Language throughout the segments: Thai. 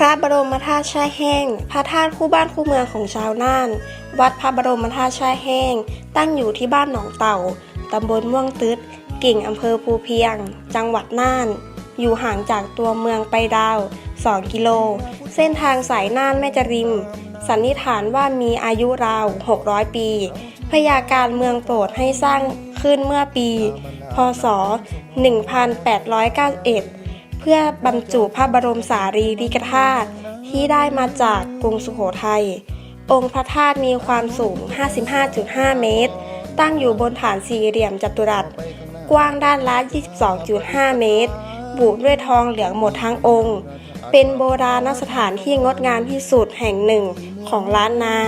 พระบรมธาตุแช่แห้ง พระธาตุคู่บ้านคู่เมืองของชาวน่าน วัดพระบรมธาตุแช่แห้ง ตั้งอยู่ที่บ้านหนองเต่า ตำบลม่วงตึดกิ่งอำเภอภูเพียง จังหวัดน่าน อยู่ห่างจากตัวเมืองไปดาว 2 กิโล เส้นทางสายน่านแม่จริม สันนิษฐานว่ามีอายุราว 600 ปี พยาการเมืองโปรดให้สร้างขึ้นเมื่อปี พศ 1891 เพื่อบรรจุพระบรมสารีริกธาตุที่ได้มาจากกรุงสุโขทัย องค์พระธาตุมีความสูง 55.5 เมตร ตั้งอยู่บนฐานสี่เหลี่ยมจัตุรัส กว้างด้านละ 22.5 เมตร บุด้วยทองเหลืองหมดทั้งองค์ เป็นโบราณสถานที่งดงามที่สุดแห่งหนึ่งของล้านนา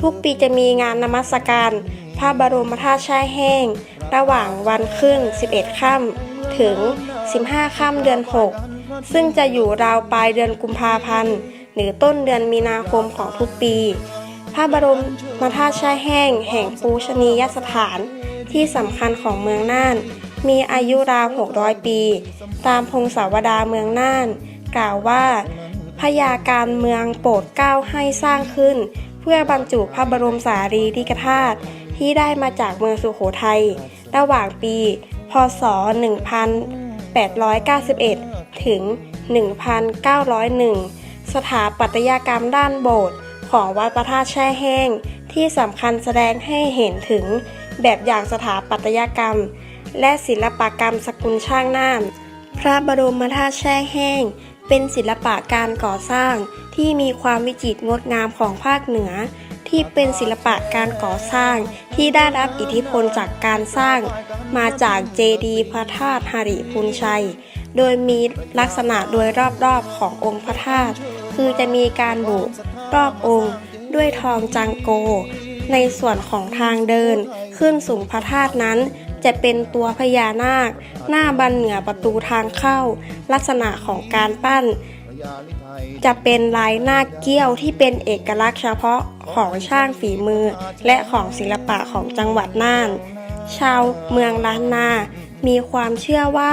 ทุกปีจะมีงานนมัสการ พระบรมธาตุแช่แห้ง ระหว่างวันขึ้น 11 ค่ำถึง 15 ค่ำเดือน 6 ซึ่งจะอยู่ราวปลายเดือนกุมภาพันธ์ หรือต้นเดือนมีนาคมของทุกปี พระบรมธาตุแช่แห้ง แห่งปูชนียสถานที่สำคัญของเมืองน่าน มีอายุราว 600 ปี ตามพงศาวดารเมืองน่าน กล่าวว่าพญาการเมืองโปรดเก้าให้สร้างขึ้น เพื่อบรรจุพระบรมสารีริกธาตุ ที่ได้มาจากเมืองสุโขทัยระหว่างปี พศ 1891 ถึง 1901 สถาปัตยกรรมด้านโบสถ์ของวัดพระธาตุแช่แห้ง ที่สำคัญแสดงให้เห็นถึงแบบอย่างสถาปัตยกรรม และศิลปกรรมสกุลช่างน่าน พระบรมธาตุแช่แห้ง เป็นศิลปะการก่อสร้างที่มีความวิจิตรงดงามของภาคเหนือ ที่เป็นศิลปะการก่อสร้าง ที่ได้รับอิทธิพลจากการสร้าง มาจากเจดีย์พระธาตุหริพุนชัย โดยมีลักษณะโดยรอบๆขององค์พระธาตุคือจะมีการบุรอบองค์ด้วยทองจังโก ในส่วนของทางเดิน ขึ้นสูงพระธาตุนั้นจะเป็นตัวพญานาค หน้าบันเหนือประตูทางเข้า ลักษณะของการปั้น จะเป็นลายหน้าเกี้ยวที่เป็นเอกลักษณ์เฉพาะของช่างฝีมือ และของศิลปะของจังหวัดน่าน ชาวเมืองล้านนา มีความเชื่อว่า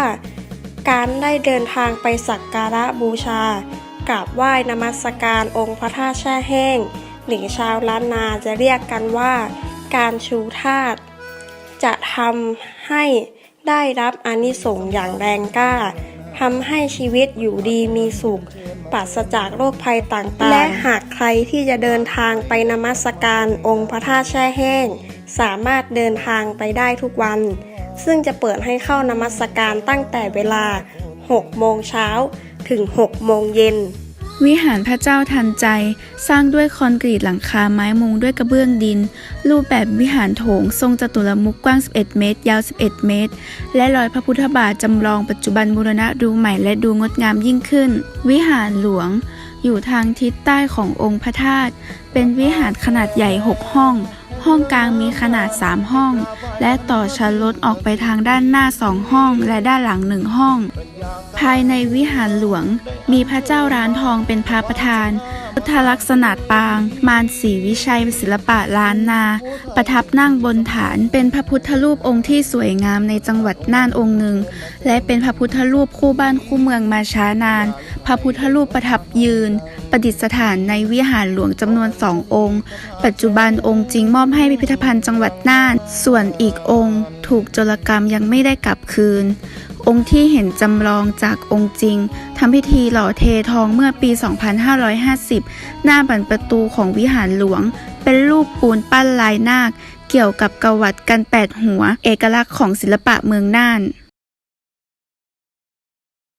การได้เดินทางไปสักการะบูชากราบไหว้นมัสการองค์พระธาตุแช่แห้ง หรือชาวล้านนาจะเรียกกันว่า การชูธาตุจะทำให้ได้รับอานิสงส์อย่างแรงกล้า ทำให้ชีวิตอยู่ดีมีสุขปราศจากโรคภัยต่างๆ และหากใครที่จะเดินทางไปนมัสการองค์พระธาตุแช่แห้ง สามารถเดินทางไปได้ทุกวัน ซึ่งจะเปิดให้เข้านมัสการตั้งแต่เวลา 6 โมงเช้าถึง 6 โมงเย็น วิหารพระเจ้าทันใจ สร้างด้วยคอนกรีตหลังคาไม้มุงด้วยกระเบื้องดิน รูปแบบวิหารโถง ทรงจตุรมุขกว้าง 11 เมตร ยาว 11 เมตร และรอยพระพุทธบาทจำลองปัจจุบันบูรณะดูใหม่และดูงดงามยิ่งขึ้น วิหารหลวง อยู่ทางทิศใต้ขององค์พระธาตุ เป็นวิหารขนาดใหญ่ 6 ห้อง ห้องกลางมีขนาด 3 ห้อง และต่อชั้นลดออกไปทางด้านหน้า2ห้องและด้านหลัง1ห้อง ภายในวิหารหลวง มีพระเจ้าร้านทองเป็นพระประธาน ธลักษณะปาง มารศรีวิชัยศิลปะล้านนา ประทับนั่งบนฐานเป็นพระพุทธรูปองค์ที่สวยงามในจังหวัดน่านองค์หนึ่ง และเป็นพระพุทธรูปคู่บ้านคู่เมืองมาช้านาน พระพุทธรูปประทับยืน ประดิษฐานในวิหารหลวงจำนวนสององค์ ปัจจุบันองค์จริงมอบให้พิพิธภัณฑ์จังหวัดน่าน ส่วนอีกองค์ ถูกโจรกรรมยังไม่ได้กลับคืน องค์ที่เห็นจำลองจากองค์จริงทำพิธีหล่อเททองเมื่อปี 2550 หน้าบันประตูของวิหารหลวง เป็นรูปปูนปั้นลายนาค เกี่ยวกับกวัดกันแปดหัว เอกลักษณ์ของศิลปะเมืองน่าน